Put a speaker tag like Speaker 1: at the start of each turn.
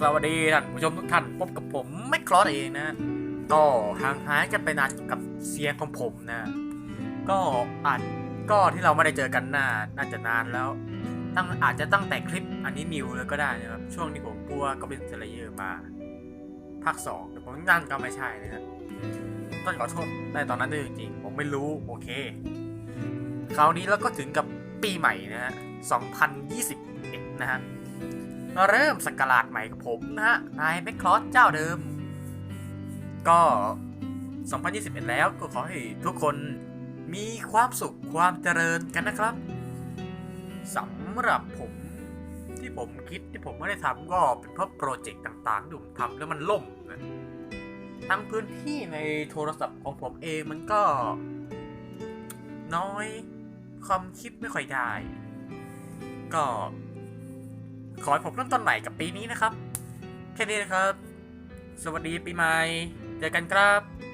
Speaker 1: สวัสดีท่านผู้ชมทุกท่านพบกับผมไม่คลอสเองนะ ก็ห่างหายกันไปนานกับเสียงของผมนะ ก็อาจก็ที่เราไม่ได้เจอกันน่าน่าจะนานแล้ว ตั้งอาจจะตั้งแต่คลิปอันนี้นิวเลยก็ได้นะครับ ช่วงที่ผมพูดว่าก็เป็นเซเลเยอร์มาภาคสองแต่ผมนั่นก็ไม่ใช่นะครับต้องขอโทษในตอนนั้นด้วยจริงๆผมไม่รู้โอเค คราวนี้เราก็ถึงกับปีใหม่นะฮะ2021 นะฮะ เริ่มสกราดใหม่กับผมนะฮะ นายแมคคลอสเจ้าเดิม ก็ 2021 แล้วก็ขอให้ทุกคนมีความสุขความเจริญกันนะครับสำหรับผมที่ผมคิดที่ผมไม่ได้ทำก็เป็นเพราะโปรเจกต์ต่างๆที่ผมทำแล้วมันล่มนะทั้งพื้นที่ในโทรศัพท์ของผมเองมันก็ น้อยความคิดไม่ค่อยได้ ก็ ขอให้ผมเริ่มต้นใหม่กับปีนี้นะครับ แค่นี้นะครับ สวัสดีปีใหม่ เจอกันครับ